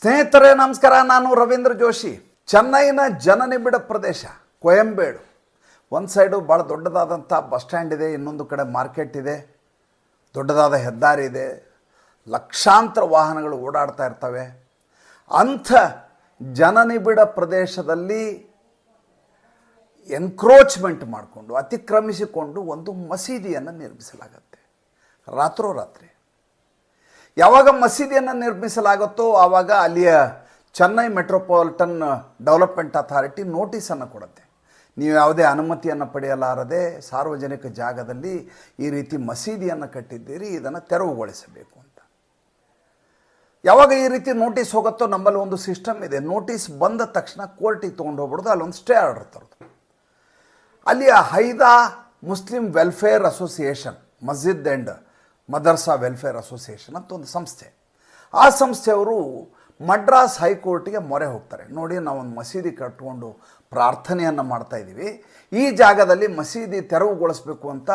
ಸ್ನೇಹಿತರೇ, ನಮಸ್ಕಾರ. ನಾನು ರವೀಂದ್ರ ಜೋಶಿ. ಚೆನ್ನೈನ ಜನನಿಬಿಡ ಪ್ರದೇಶ, ಕೊಯಂಬೇಡು. ಒಂದು ಸೈಡು ಭಾಳ ದೊಡ್ಡದಾದಂಥ ಬಸ್ ಸ್ಟ್ಯಾಂಡ್ ಇದೆ, ಇನ್ನೊಂದು ಕಡೆ ಮಾರ್ಕೆಟ್ ಇದೆ. ದೊಡ್ಡದಾದ ಹೆದ್ದಾರಿ ಇದೆ. ಲಕ್ಷಾಂತರ ವಾಹನಗಳು ಓಡಾಡ್ತಾ ಇರ್ತವೆ. ಅಂಥ ಜನನಿಬಿಡ ಪ್ರದೇಶದಲ್ಲಿ ಎನ್ಕ್ರೋಚ್ಮೆಂಟ್ ಮಾಡಿಕೊಂಡು, ಅತಿಕ್ರಮಿಸಿಕೊಂಡು ಒಂದು ಮಸೀದಿಯನ್ನು ನಿರ್ಮಿಸಲಾಗತ್ತೆ. ರಾತ್ರೋರಾತ್ರಿ. ಯಾವಾಗ ಮಸೀದಿಯನ್ನು ನಿರ್ಮಿಸಲಾಗುತ್ತೋ ಆವಾಗ ಅಲ್ಲಿಯ ಚೆನ್ನೈ ಮೆಟ್ರೋಪಾಲಿಟನ್ ಡೆವಲಪ್ಮೆಂಟ್ ಅಥಾರಿಟಿ ನೋಟಿಸನ್ನು ಕೊಡುತ್ತೆ. ನೀವು ಯಾವುದೇ ಅನುಮತಿಯನ್ನು ಪಡೆಯಲಾರದೆ ಸಾರ್ವಜನಿಕ ಜಾಗದಲ್ಲಿ ಈ ರೀತಿ ಮಸೀದಿಯನ್ನು ಕಟ್ಟಿದ್ದೀರಿ, ಇದನ್ನು ತೆರವುಗೊಳಿಸಬೇಕು ಅಂತ. ಯಾವಾಗ ಈ ರೀತಿ ನೋಟಿಸ್ ಹೋಗುತ್ತೋ ನಮ್ಮಲ್ಲಿ ಒಂದು ಸಿಸ್ಟಮ್ ಇದೆ. ನೋಟಿಸ್ ಬಂದ ತಕ್ಷಣ ಕೋರ್ಟಿಗೆ ತೊಗೊಂಡು ಹೋಗ್ಬಿಡೋದು, ಅಲ್ಲೊಂದು ಸ್ಟೇ ಆರ್ಡರ್ ತರೋದು. ಅಲ್ಲಿಯ ಹೈದಾ ಮುಸ್ಲಿಂ ವೆಲ್ಫೇರ್ ಅಸೋಸಿಯೇಷನ್, ಮಸ್ಜಿದ್ ಆ್ಯಂಡ್ ಮದರ್ಸಾ ವೆಲ್ಫೇರ್ ಅಸೋಸಿಯೇಷನ್ ಅಂತ ಒಂದು ಸಂಸ್ಥೆ. ಆ ಸಂಸ್ಥೆಯವರು ಮಡ್ರಾಸ್ ಹೈಕೋರ್ಟಿಗೆ ಮೊರೆ ಹೋಗ್ತಾರೆ. ನೋಡಿ, ನಾವೊಂದು ಮಸೀದಿ ಕಟ್ಕೊಂಡು ಪ್ರಾರ್ಥನೆಯನ್ನು ಮಾಡ್ತಾ ಇದ್ದೀವಿ ಈ ಜಾಗದಲ್ಲಿ ಮಸೀದಿ ತೆರವುಗೊಳಿಸಬೇಕು ಅಂತ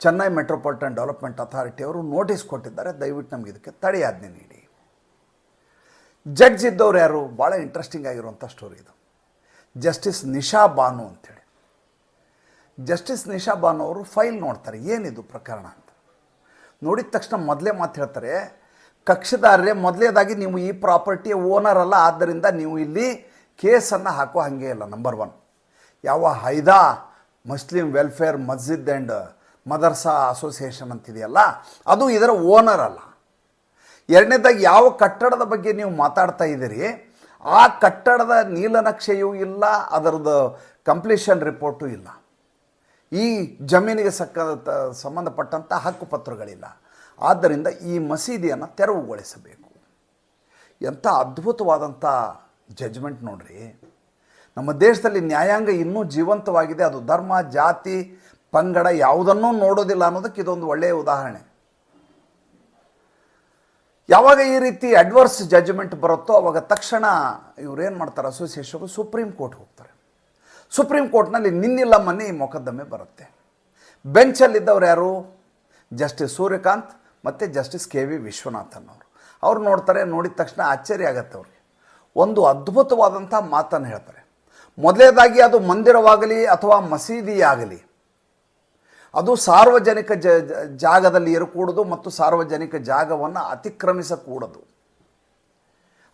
ಚೆನ್ನೈ ಮೆಟ್ರೋಪಾಲಿಟನ್ ಡೆವಲಪ್ಮೆಂಟ್ ಅಥಾರಿಟಿಯವರು ನೋಟಿಸ್ ಕೊಟ್ಟಿದ್ದಾರೆ. ದಯವಿಟ್ಟು ನಮಗೆ ಇದಕ್ಕೆ ತಡೆಯಾಜ್ಞೆ ನೀಡಿ. ಜಡ್ಜ್ ಇದ್ದವ್ರು ಯಾರು? ಭಾಳ ಇಂಟ್ರೆಸ್ಟಿಂಗ್ ಆಗಿರುವಂಥ ಸ್ಟೋರಿ ಇದು. ಜಸ್ಟಿಸ್ ನಿಶಾ ಬಾನು ಅಂತೇಳಿ. ಜಸ್ಟಿಸ್ ನಿಶಾ ಬಾನು ಅವರು ಫೈಲ್ ನೋಡ್ತಾರೆ. ಏನಿದು ಪ್ರಕರಣ ನೋಡಿದ ತಕ್ಷಣ ಮೊದಲೇ ಮಾತು ಹೇಳ್ತಾರೆ, ಕಕ್ಷಿದಾರರೇ, ಮೊದಲೇದಾಗಿ ನೀವು ಈ ಪ್ರಾಪರ್ಟಿಯ ಓನರ್ ಅಲ್ಲ, ಆದ್ದರಿಂದ ನೀವು ಇಲ್ಲಿ ಕೇಸನ್ನು ಹಾಕೋ ಹಾಗೆ ಇಲ್ಲ ನಂಬರ್ ಒನ್ ಯಾವ ಹೈದಾ, ಮುಸ್ಲಿಂ ವೆಲ್ಫೇರ್ ಮಸ್ಜಿದ್ ಆ್ಯಂಡ್ ಮದರ್ಸಾ ಅಸೋಸಿಯೇಷನ್ ಅಂತಿದೆಯಲ್ಲ, ಅದು ಇದರ ಓನರ್ ಅಲ್ಲ. ಎರಡನೇದಾಗಿ ಯಾವ ಕಟ್ಟಡದ ಬಗ್ಗೆ ನೀವು ಮಾತಾಡ್ತಾ ಇದ್ದೀರಿ, ಆ ಕಟ್ಟಡದ ನೀಲನಕ್ಷೆಯೂ ಇಲ್ಲ, ಅದರದ್ದು ಕಂಪ್ಲೀಷನ್ ರಿಪೋರ್ಟು ಇಲ್ಲ. ಈ ಜಮೀನಿಗೆ ಸಕ್ಕ ಸಂಬಂಧಪಟ್ಟಂಥ ಹಕ್ಕುಪತ್ರಗಳಿಲ್ಲ. ಆದ್ದರಿಂದ ಈ ಮಸೀದಿಯನ್ನು ತೆರವುಗೊಳಿಸಬೇಕು. ಎಂಥ ಅದ್ಭುತವಾದಂಥ ಜಜ್ಮೆಂಟ್ ನೋಡ್ರಿ. ನಮ್ಮ ದೇಶದಲ್ಲಿ ನ್ಯಾಯಾಂಗ ಇನ್ನೂ ಜೀವಂತವಾಗಿದೆ. ಅದು ಧರ್ಮ, ಜಾತಿ, ಪಂಗಡ ಯಾವುದನ್ನೂ ನೋಡೋದಿಲ್ಲ ಅನ್ನೋದಕ್ಕೆ ಇದೊಂದು ಒಳ್ಳೆಯ ಉದಾಹರಣೆ. ಯಾವಾಗ ಈ ರೀತಿ ಅಡ್ವರ್ಸ್ ಜಜ್ಮೆಂಟ್ ಬರುತ್ತೋ ಅವಾಗ ತಕ್ಷಣ ಇವ್ರೇನು ಮಾಡ್ತಾರೆ? ಅಸೋಸಿಯೇಷನ್ ಸುಪ್ರೀಂ ಕೋರ್ಟ್ ಹೋಗ್ತಾರೆ. ಸುಪ್ರೀಂ ಕೋರ್ಟ್ನಲ್ಲಿ ನಿನ್ನಿಲ್ಲ ಮನೆ ಈ ಮೊಕದ್ದಮೆ ಬರುತ್ತೆ. ಬೆಂಚಲ್ಲಿದ್ದವ್ರು ಯಾರು? ಜಸ್ಟಿಸ್ ಸೂರ್ಯಕಾಂತ್ ಮತ್ತು ಜಸ್ಟಿಸ್ ಕೆ ವಿ ವಿಶ್ವನಾಥನ್ ಅವರು ಅವ್ರು ನೋಡ್ತಾರೆ, ನೋಡಿದ ತಕ್ಷಣ ಆಶ್ಚರ್ಯ ಆಗತ್ತೆ ಅವ್ರಿಗೆ. ಒಂದು ಅದ್ಭುತವಾದಂಥ ಮಾತನ್ನು ಹೇಳ್ತಾರೆ. ಮೊದಲೇದಾಗಿ ಅದು ಮಂದಿರವಾಗಲಿ ಅಥವಾ ಮಸೀದಿಯಾಗಲಿ, ಅದು ಸಾರ್ವಜನಿಕ ಜ ಜಾಗದಲ್ಲಿ ಇರಕೂಡದು ಮತ್ತು ಸಾರ್ವಜನಿಕ ಜಾಗವನ್ನು ಅತಿಕ್ರಮಿಸಕೂಡದು.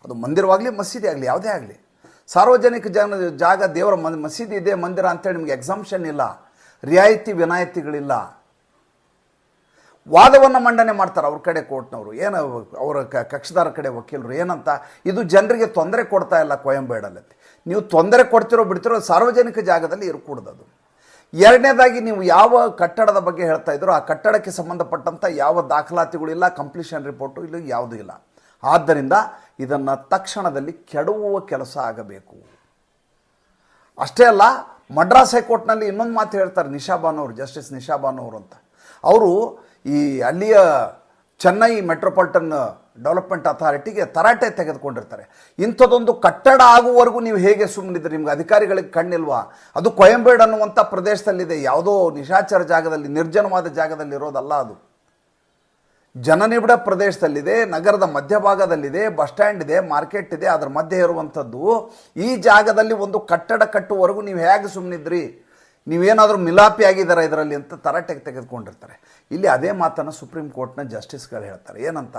ಅದು ಮಂದಿರವಾಗಲಿ ಮಸೀದಿ ಆಗಲಿ ಯಾವುದೇ ಆಗಲಿ. ಸಾರ್ವಜನಿಕ ಜನ ಜಾಗ ದೇವರ ಮಸೀದಿ ಇದೆ ಮಂದಿರ ಅಂತೇಳಿ ನಿಮಗೆ ಎಕ್ಸಾಮ್ಷನ್ ಇಲ್ಲ. ರಿಯಾಯಿತಿ ವಿನಾಯಿತಿಗಳಿಲ್ಲ. ವಾದವನ್ನು ಮಂಡನೆ ಮಾಡ್ತಾರೆ ಅವ್ರ ಕಡೆ ಕೋರ್ಟ್ನವರು. ಏನು ಅವರ ಕಕ್ಷಿದಾರ ಕಡೆ ವಕೀಲರು ಏನಂತ? ಇದು ಜನರಿಗೆ ತೊಂದರೆ ಕೊಡ್ತಾ ಇಲ್ಲ ಕೋಯಂಬೇಡಲ್ಲಿ. ನೀವು ತೊಂದರೆ ಕೊಡ್ತಿರೋ ಬಿಡ್ತಿರೋ ಸಾರ್ವಜನಿಕ ಜಾಗದಲ್ಲಿ ಇರಕೂಡದು ಅದು. ಎರಡನೇದಾಗಿ ನೀವು ಯಾವ ಕಟ್ಟಡದ ಬಗ್ಗೆ ಹೇಳ್ತಾ ಇದ್ರು ಆ ಕಟ್ಟಡಕ್ಕೆ ಸಂಬಂಧಪಟ್ಟಂಥ ಯಾವ ದಾಖಲಾತಿಗಳಿಲ್ಲ ಕಂಪ್ಲೀಷನ್ ರಿಪೋರ್ಟು ಇಲ್ಲ ಯಾವುದೂ ಇಲ್ಲ. ಆದ್ದರಿಂದ ಇದನ್ನು ತಕ್ಷಣದಲ್ಲಿ ಕೆಡವುವ ಕೆಲಸ ಆಗಬೇಕು. ಅಷ್ಟೇ ಅಲ್ಲ ಮಡ್ರಾಸ್ ಹೈಕೋರ್ಟ್ನಲ್ಲಿ ಇನ್ನೊಂದು ಮಾತು ಹೇಳ್ತಾರೆ ನಿಶಾಬಾನ್ ಅವರು ಜಸ್ಟಿಸ್ ನಿಶಾಬಾನ್ ಅವರು ಅಂತ. ಅವರು ಈ ಅಲ್ಲಿಯ ಚೆನ್ನೈ ಮೆಟ್ರೋಪಾಲಿಟನ್ ಡೆವಲಪ್ಮೆಂಟ್ ಅಥಾರಿಟಿಗೆ ತರಾಟೆ ತೆಗೆದುಕೊಂಡಿರ್ತಾರೆ. ಇಂಥದ್ದೊಂದು ಕಟ್ಟಡ ಆಗುವವರೆಗೂ ನೀವು ಹೇಗೆ ಸುಮ್ಮನಿದ್ರೆ ನಿಮ್ಗೆ ಅಧಿಕಾರಿಗಳಿಗೆ ಕಣ್ಣಿಲ್ವಾ? ಅದು ಕೊಯಂಬೇಡ್ ಅನ್ನುವಂಥ ಪ್ರದೇಶದಲ್ಲಿದೆ. ಯಾವುದೋ ನಿಶಾಚರ ಜಾಗದಲ್ಲಿ, ನಿರ್ಜನವಾದ ಜಾಗದಲ್ಲಿ ಇರೋದಲ್ಲ ಅದು. ಜನನಿಬಿಡ ಪ್ರದೇಶದಲ್ಲಿದೆ, ನಗರದ ಮಧ್ಯಭಾಗದಲ್ಲಿದೆ ಬಸ್ ಸ್ಟ್ಯಾಂಡ್ ಇದೆ, ಮಾರ್ಕೆಟ್ ಇದೆ, ಅದರ ಮಧ್ಯೆ ಇರುವಂಥದ್ದು. ಈ ಜಾಗದಲ್ಲಿ ಒಂದು ಕಟ್ಟಡ ಕಟ್ಟುವವರೆಗೂ ನೀವು ಹೇಗೆ ಸುಮ್ಮನಿದ್ರಿ ನೀವೇನಾದರೂ ಮಿಲಾಪಿ ಆಗಿದ್ದಾರೆ ಇದರಲ್ಲಿ ಅಂತ ತರಾಟೆಗೆ ತೆಗೆದುಕೊಂಡಿರ್ತಾರೆ. ಇಲ್ಲಿ ಅದೇ ಮಾತನ್ನು ಸುಪ್ರೀಂ ಕೋರ್ಟ್ನ ಜಸ್ಟಿಸ್ಗಳು ಹೇಳ್ತಾರೆ. ಏನಂತ?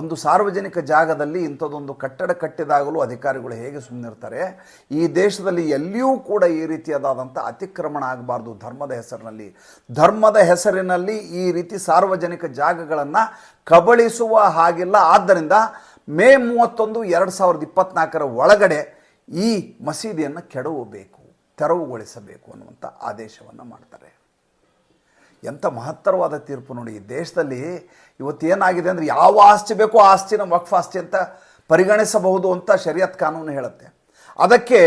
ಒಂದು ಸಾರ್ವಜನಿಕ ಜಾಗದಲ್ಲಿ ಇಂಥದ್ದೊಂದು ಕಟ್ಟಡ ಕಟ್ಟಿದಾಗಲೂ ಅಧಿಕಾರಿಗಳು ಹೇಗೆ ಸುಮ್ಮನಿರ್ತಾರೆ ಈ ದೇಶದಲ್ಲಿ ಎಲ್ಲಿಯೂ ಕೂಡ ಈ ರೀತಿಯಾದಂಥ ಅತಿಕ್ರಮಣ ಆಗಬಾರ್ದು ಧರ್ಮದ ಹೆಸರಿನಲ್ಲಿ. ಧರ್ಮದ ಹೆಸರಿನಲ್ಲಿ ಈ ರೀತಿ ಸಾರ್ವಜನಿಕ ಜಾಗಗಳನ್ನು ಕಬಳಿಸುವ ಹಾಗಿಲ್ಲ. ಆದ್ದರಿಂದ ಮೇ ಮೂವತ್ತೊಂದು, ಎರಡು ಸಾವಿರದ ಇಪ್ಪತ್ನಾಲ್ಕರ ಒಳಗಡೆ ಈ ಮಸೀದಿಯನ್ನು ಕೆಡವಬೇಕು. ತೆರವುಗೊಳಿಸಬೇಕು ಅನ್ನುವಂಥ ಆದೇಶವನ್ನು ಮಾಡ್ತಾರೆ. ಎಂಥ ಮಹತ್ತರವಾದ ತೀರ್ಪು ನೋಡಿ ದೇಶದಲ್ಲಿ ಇವತ್ತು ಏನಾಗಿದೆ ಅಂದರೆ ಯಾವ ಆಸ್ತಿ ಬೇಕೋ ಆಸ್ತಿನ ವಕ್ಫ್ ಆಸ್ತಿ ಅಂತ ಪರಿಗಣಿಸಬಹುದು ಅಂತ ಶರಿಯತ್ ಕಾನೂನು ಹೇಳುತ್ತೆ. ಅದಕ್ಕೆ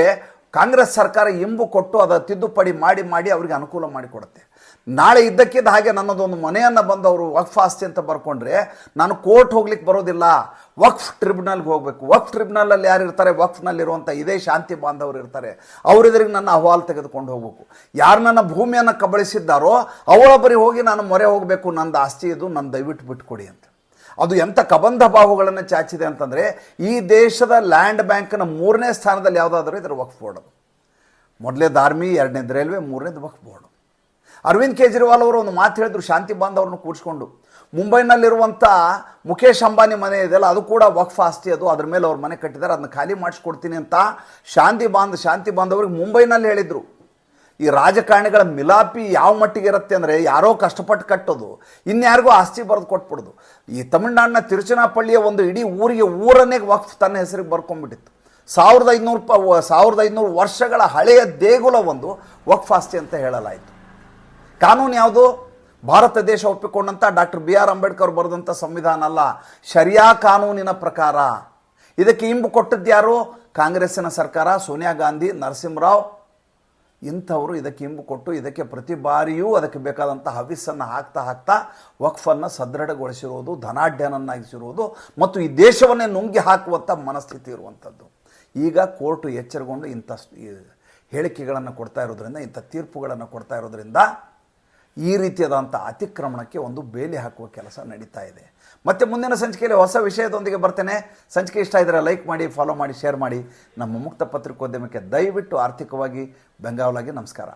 ಕಾಂಗ್ರೆಸ್ ಸರ್ಕಾರ ಇಂಬು ಕೊಟ್ಟು ಅದರ ತಿದ್ದುಪಡಿ ಮಾಡಿ ಮಾಡಿ ಅವರಿಗೆ ಅನುಕೂಲ ಮಾಡಿಕೊಡುತ್ತೆ ನಾಳೆ ಇದ್ದಕ್ಕಿದ್ದ ಹಾಗೆ ನನ್ನದೊಂದು ಮನೆಯನ್ನು ಬಂದು ಅವರು ವಕ್ಫ್ ಆಸ್ತಿ ಅಂತ ಬರ್ಕೊಂಡ್ರೆ ನಾನು ಕೋರ್ಟ್ ಹೋಗ್ಲಿಕ್ಕೆ ಬರೋದಿಲ್ಲ. ವಕ್ಫ್ ಟ್ರಿಬ್ಯುನಲ್ಗೆ ಹೋಗಬೇಕು. ವಕ್ಫ್ ಟ್ರಿಬ್ಯುನಲಲ್ಲಿ ಯಾರು ಇರ್ತಾರೆ? ವಕ್ಫ್ನಲ್ಲಿರುವಂಥ ಇದೇ ಶಾಂತಿ ಬಾಂಧವರು ಇರ್ತಾರೆ. ಅವರಿದ್ರಿಗೆ ನನ್ನ ಅಹವಾಲು ತೆಗೆದುಕೊಂಡು ಹೋಗಬೇಕು. ಯಾರು ನನ್ನ ಭೂಮಿಯನ್ನು ಕಬಳಿಸಿದ್ದಾರೋ ಅವಳ ಬರಿ ಹೋಗಿ ನಾನು ಮೊರೆ ಹೋಗಬೇಕು. ನಂದು ಆಸ್ತಿ ಇದು. ನನ್ನ ದಯವಿಟ್ಟು ಬಿಟ್ಕೊಡಿ ಅಂತ. ಅದು ಎಂಥ ಕಬಂಧ ಬಾಹುಗಳನ್ನು ಚಾಚಿದೆ ಅಂತಂದರೆ ಈ ದೇಶದ ಲ್ಯಾಂಡ್ ಬ್ಯಾಂಕ್ನ ಮೂರನೇ ಸ್ಥಾನದಲ್ಲಿ ಯಾವುದಾದ್ರೂ ಇದರ ವಕ್ಫ್ ಬೋರ್ಡ್ ಅದು. ಮೊದಲೇದು ಆರ್ಮಿ ಎರಡನೇದು ರೈಲ್ವೆ, ಮೂರನೇದು ವಕ್ಫ್ ಬೋರ್ಡ್ ಅರವಿಂದ್ ಕೇಜ್ರಿವಾಲ್ ಅವರು ಒಂದು ಮಾತು ಹೇಳಿದ್ರು, ಶಾಂತಿ ಬಾಂಧವ್ರನ್ನ ಕೂಡಿಸ್ಕೊಂಡು. ಮುಂಬೈನಲ್ಲಿರುವಂಥ ಮುಖೇಶ್ ಅಂಬಾನಿ ಮನೆ ಇದೆಯಲ್ಲ, ಅದು ಕೂಡ ವಕ್ಫ್ ಆಸ್ತಿ ಅದು. ಅದ್ರ ಮೇಲೆ ಅವ್ರ ಮನೆ ಕಟ್ಟಿದ್ದಾರೆ, ಅದನ್ನ ಖಾಲಿ ಮಾಡಿಸ್ಕೊಡ್ತೀನಿ ಅಂತ ಶಾಂತಿ ಬಾಂಧ, ಶಾಂತಿ ಬಾಂಧವ್ರಿಗೆ ಮುಂಬೈನಲ್ಲಿ ಹೇಳಿದರು. ಈ ರಾಜಕಾರಣಿಗಳ ಮಿಲಾಪಿ ಯಾವ ಮಟ್ಟಿಗೆ ಇರುತ್ತೆ ಅಂದರೆ ಯಾರೋ ಕಷ್ಟಪಟ್ಟು ಕಟ್ಟೋದು, ಇನ್ಯಾರಿಗೂ ಆಸ್ತಿ ಬರೆದು ಕೊಟ್ಬಿಡೋದು. ಈ ತಮಿಳ್ನಾಡಿನ ತಿರುಚನಾಪಳ್ಳಿಯ ಒಂದು ಇಡೀ ಊರಿಗೆ ಊರನ್ನೇ ವಕ್ಫ್ ತನ್ನ ಹೆಸರಿಗೆ ಬರ್ಕೊಂಡ್ಬಿಟ್ಟಿತ್ತು. ಸಾವಿರದ ಐನೂರು ಪ ಸಾವಿರದ ಐನೂರು ವರ್ಷಗಳ ಹಳೆಯ ದೇಗುಲ ಒಂದು ವಕ್ಫ್ ಆಸ್ತಿ ಅಂತ ಹೇಳಲಾಯಿತು. ಕಾನೂನು ಯಾವುದು? ಭಾರತ ದೇಶ ಒಪ್ಪಿಕೊಂಡಂಥ ಡಾಕ್ಟರ್ ಬಿ ಆರ್ ಅಂಬೇಡ್ಕರ್ ಬರೆದಂಥ ಸಂವಿಧಾನ ಅಲ್ಲ, ಶರಿಯಾ ಕಾನೂನಿನ ಪ್ರಕಾರ. ಇದಕ್ಕೆ ಇಂಬು ಕೊಟ್ಟದ್ದು ಯಾರು? ಕಾಂಗ್ರೆಸ್ಸಿನ ಸರ್ಕಾರ, ಸೋನಿಯಾ ಗಾಂಧಿ, ನರಸಿಂಹರಾವ್ ಇಂಥವರು ಇದಕ್ಕೆ ಇಂಬು ಕೊಟ್ಟು ಇದಕ್ಕೆ ಪ್ರತಿ ಬಾರಿಯೂ ಅದಕ್ಕೆ ಬೇಕಾದಂಥ ಹವಿಸ್ಸನ್ನು ಹಾಕ್ತಾ ಹಾಕ್ತಾ ವಕ್ಫನ್ನು ಸದೃಢಗೊಳಿಸಿರುವುದು ಧನಾಢ್ಯನನ್ನಾಗಿಸಿರುವುದು ಮತ್ತು ಈ ದೇಶವನ್ನೇ ನುಂಗಿ ಹಾಕುವಂಥ ಮನಸ್ಥಿತಿ ಇರುವಂಥದ್ದು. ಈಗ ಕೋರ್ಟು ಎಚ್ಚರಗೊಂಡು ಇಂಥ ಹೇಳಿಕೆಗಳನ್ನು ಕೊಡ್ತಾ ಇರೋದ್ರಿಂದ, ಇಂಥ ತೀರ್ಪುಗಳನ್ನು ಕೊಡ್ತಾ ಇರೋದ್ರಿಂದ ಈ ರೀತಿಯಾದಂಥ ಅತಿಕ್ರಮಣಕ್ಕೆ ಒಂದು ಬೇಲಿ ಹಾಕುವ ಕೆಲಸ ನಡೀತಾ ಇದೆ. ಮತ್ತೆ ಮುಂದಿನ ಸಂಚಿಕೆಯಲ್ಲಿ ಹೊಸ ವಿಷಯದೊಂದಿಗೆ ಬರ್ತೇನೆ. ಸಂಚಿಕೆ ಇಷ್ಟ ಇದ್ದರೆ ಲೈಕ್ ಮಾಡಿ ಫಾಲೋ ಮಾಡಿ ಶೇರ್ ಮಾಡಿ. ನಮ್ಮ ಮುಕ್ತ ಪತ್ರಿಕೋದ್ಯಮಕ್ಕೆ ದಯವಿಟ್ಟು ಆರ್ಥಿಕವಾಗಿ ಬೆಂಗಾವಲಾಗಿ ನಮಸ್ಕಾರ.